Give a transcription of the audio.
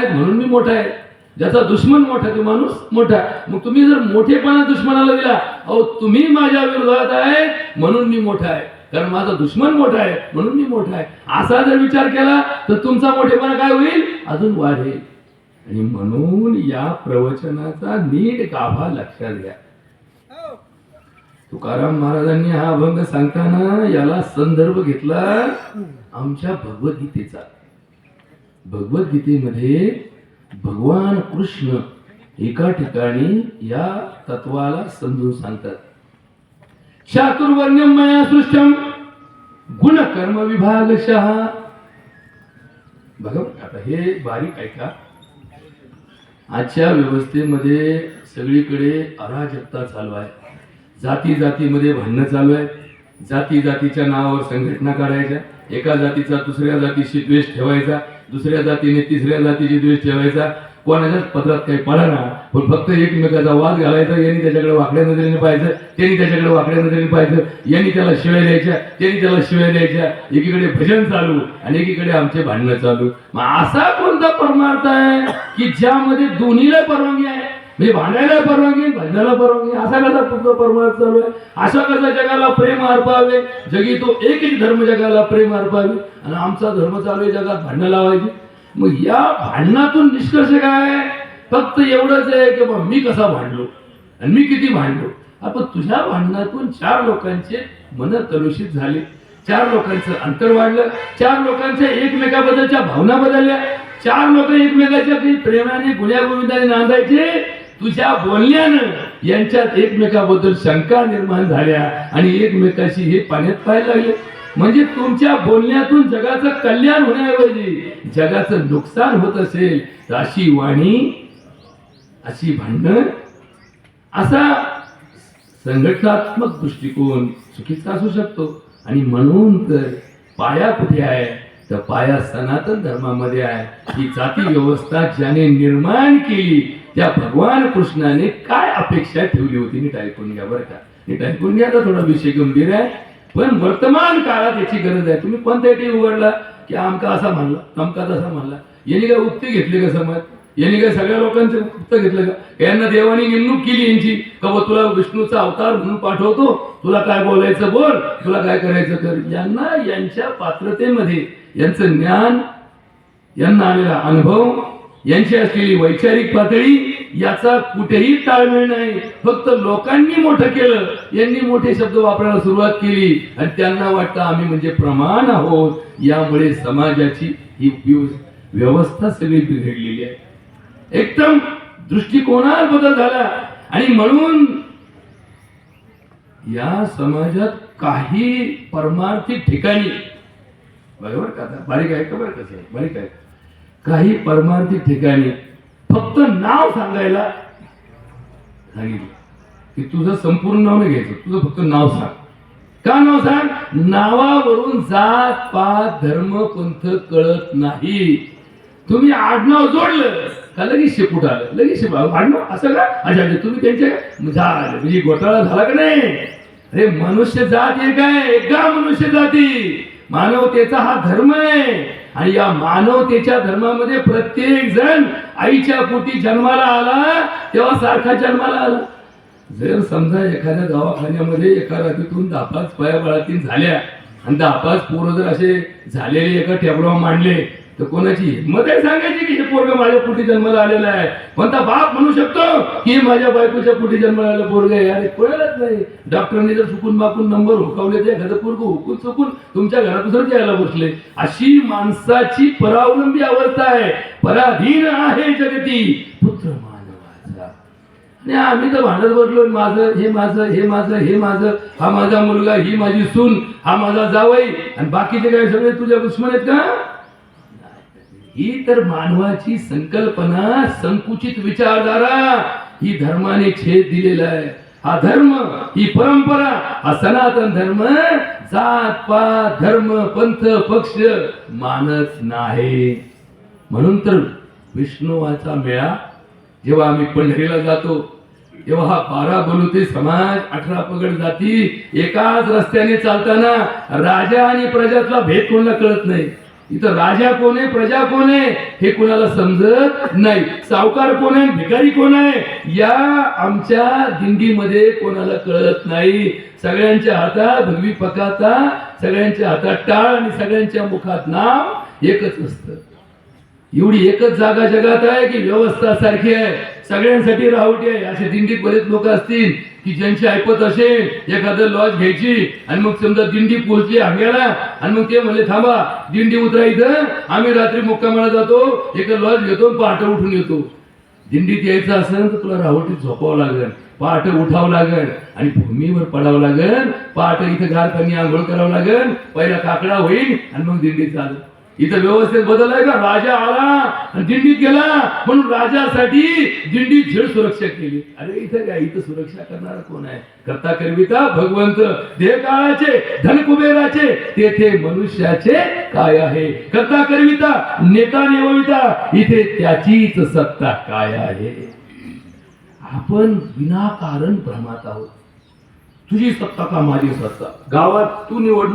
म्हणून मी मोठा आहे. ज्याचा दुश्मन मोठा तो माणूस मोठा आहे. मग तुम्ही जर मोठेपणा दुश्मनाला दिला अहो तुम्ही माझ्या विरोधात आहे म्हणून मी मोठा आहे. कारण माझा दुश्मन मोठा आहे म्हणून मी मोठा आहे. असा जर विचार केला तर तुमचा मोठेपणा काय होईल? अजून वाढेल. आणि म्हणून या प्रवचनाचा नीट गाभा लक्षात घ्या. तुकाराम महाराजांनी हा अभंग सांगताना याला संदर्भ घेतला आमच्या भगवद्गीतेचा. भगवद्गीतेमध्ये भगवान कृष्ण एका ठिकाणी या तत्वाला समजून सांगतात. चातुर्वर्ण्यम मया सृष्टम गुण कर्म विभागशः बघा बरं, आता हे बारीक ऐका. आजच्या व्यवस्थेमध्ये सगळीकडे अराजकता चालू आहे. जाती जातीमध्ये भांडणं चालू आहे. जाती जातीच्या नावावर संघटना काढायच्या. एका जातीचा दुसऱ्या जातीशी द्वेष ठेवायचा. दुसऱ्या जातीने तिसऱ्या जातीची द्वेष ठेवायचा. कोणाच्याच पत्रात काही पडा ना. पण फक्त एकमेकाचा वाद घालायचा. यांनी त्याच्याकडे वाकड्या नजरेने पाहायचं. त्यांनी त्याच्याकडे वाकड्या नजरेने पाहायचं. यांनी त्याला शिव्या द्यायच्या. त्यांनी त्याला शिव्या द्यायच्या. एकीकडे भजन चालू आणि एकीकडे आमचे भांडणं चालू. मग असा कोणता परमार्थ आहे की ज्यामध्ये दोन्हीला परवानगी आहे? मी भांडायला परवानगी भांडायला परवानगी असा कसा तुमचा परमार्थ चालू आहे. असा कसा जगाला प्रेम अर्पावे? जगी तो एक एक धर्म जगाला प्रेम अर्पावे? आणि आमचा धर्म चालू आहे जगात भांडणं लावायची. मग या भांडणातून निष्कर्ष काय फक्त एवढंच आहे की बा मी कसा भांडलो? आणि मी किती भांडलो? आपण तुझ्या भांडणातून चार लोकांचे मन कलुषित झाले. चार लोकांचं अंतर वाढलं. चार लोकांच्या एकमेकाबद्दलच्या भावना बदलल्या. चार लोक एकमेकाच्या प्रेमाने गुन्ह्या गोविंदाने नांदायचे. तुझ्या बोलण्यानं यांच्यात एकमेकाबद्दल शंका निर्माण झाल्या आणि एकमेकाशी हे पाण्यात पाहायला लागले. म्हणजे तुमच्या बोलण्यातून जगाचं कल्याण होण्याऐवजी जगाचं नुकसान होत असेल तर अशी वाणी अशी भांडण असा संघटनात्मक दृष्टिकोन चुकीचा असू शकतो. आणि म्हणून तर पाया कुठे आहे? तर पाया सनातन धर्मामध्ये आहे. ही जाती व्यवस्था ज्याने निर्माण केली त्या भगवान कृष्णाने काय अपेक्षा ठेवली होती? नीट ऐकून घ्या बरं का? नीट ऐकून घ्या तर थोडा विषय गंभीर आहे. पण वर्तमान काळात याची गरज आहे. तुम्ही कोणत्या टी उघडला? की आमका असा म्हणला आमका तसा म्हणला. यांनी काय उक्ती घेतली का समज? यांनी काय सगळ्या लोकांचं उक्त घेतलं का यांना देवानी नेमणूक केली यांची? का बुवा तुला विष्णूचा अवतार म्हणून पाठवतो? तुला काय बोलायचं बोल? तुला काय करायचं कर? यांना यांच्या पात्रतेमध्ये यांचं ज्ञान यांना आलेला अनुभव यांची असलेली वैचारिक पातळी याचा कुठेही ताळमेळ नाही. फक्त लोकांनी मोठं केलं यांनी मोठे शब्द वापरायला सुरुवात केली आणि त्यांना वाटतं आम्ही म्हणजे प्रमाण आहोत. यामुळे समाजाची ही व्यवस्था सगळी बिघडलेली आहे. एकदम दृष्टिकोनात बदल झाला. आणि म्हणून या समाजात काही परमार्थिक ठिकाणी बरोबर का आता? बारीक आहे का बरं कसं आहे? बारीक आहे. काही परमार्थी ठिकाणी फक्त नाव सांगायला सांगितलं. की तुझं संपूर्ण नाव नाही घ्यायचं. तुझं फक्त नाव सांग. का नाव सांग? नावावरून जात पात धर्म पंथ कळत नाही. तुम्ही आडनाव जोडलं का लगेच शेपूट आलं? लगेच शेपूट आडनाव असं का? अच्छा अच्छा तुम्ही त्यांचे म्हणजे झालं म्हणजे घोटाळा झाला का नाही? अरे मनुष्य जात एक आहे एका मनुष्य जाती? मानवतेचा हा धर्म आहे. आणि या मानवतेच्या धर्मामध्ये प्रत्येक जण आईच्या पोटी जन्माला आला तेव्हा सारखा जन्माला आला. जर समजा एखाद्या दवाखान्यामध्ये एका रात्रीतून दहा पाच पाया झाल्या आणि दहा पाच पोरं जर असे झालेले एका टेबलावर मांडले तर कोणाची? हिंमत आहे सांगायची की हे पोरग माझ्या पोटी जन्माला आलेलं आहे. कोणता बाप म्हणू शकतो की माझ्या बायकोच्या पोटी जन्माला आलेलं पोरग आहे? अरे कळलंच नाही. डॉक्टरांनी जर चुकून माकून नंबर हुकवले तर एखादं पोरग हुकून चुकून तुमच्या घरातूनच यायला बसले. अशी माणसाची परावलंबी अवस्था आहे. पराधीन आहे जगती. पुत्र मानवाचा आणि आम्ही तर भांडत बसलो माझं हे माझं हे माझं हे माझं हा माझा मुलगा ही माझी सून हा माझा जावई. आणि बाकीचे काय सगळे तुझ्या दुश्मन आहेत का? ही तर मानवाची संकल्पना संकुचित विचारधारा ही धर्माने छेद दिलेला आहे. हा धर्म ही परंपरा हा सनातन धर्म जात पात धर्म पंथ पक्ष मानत नाही. म्हणून तर विष्णुवाचा मेळा जेव्हा आम्ही पंढरीला जातो तेव्हा हा बारा बलुते समाज अठरा पगड जाती एकाच रस्त्याने चालताना राजा आणि प्रजातला भेद कोणाला कळत नाही. इथं राजा कोण आहे प्रजा कोण आहे हे कुणाला समजत नाही. सावकार कोण आहे भिकारी कोण आहे या आमच्या दिंडीमध्ये कोणाला कळत नाही. सगळ्यांच्या हातात भगवी पकाता सगळ्यांच्या हातात टाळ आणि सगळ्यांच्या मुखात नाव एकच असतं. एवढी एकच जागा जगात आहे की व्यवस्था सारखी आहे. सगळ्यांसाठी राहुटी आहे असे दिंडीत बरेच लोक असतील. की ज्यांची ऐपत असेल एखादं लॉज घ्यायची आणि मग समजा दिंडी पोहोचली आंग्याला आणि मग ते म्हणले थांबा दिंडी उतरा इथं आम्ही रात्री मुक्कामाला जातो एक लॉज घेतो पहाटे उठून येतो. दिंडीत यायचं असेल तर तुला राहुटीत झोपावं लागेल पहाटे उठावं लागेल आणि भूमीवर पडावं लागेल पहाटे इथं गार पाणी आंघोळ करावं लागेल पहिला काकडा होईल आणि मग दिंडीत चालू. इथं व्यवस्थेत बदल आहे का? राजा आला दिंडीत गेला म्हणून राजासाठी दिंडीत झेड सुरक्षा केली. अरे इथं काय? इथं सुरक्षा करणार कोण आहे? करता करविता भगवंत देह काळाचे धन कुबेराचे तेथे मनुष्याचे काय आहे? करता करविता नेता नेवविता इथे त्याचीच सत्ता काय आहे? आपण विनाकारण भ्रमात आहोत. तुझी सत्ता का माझी सत्ता? गावात तू निवड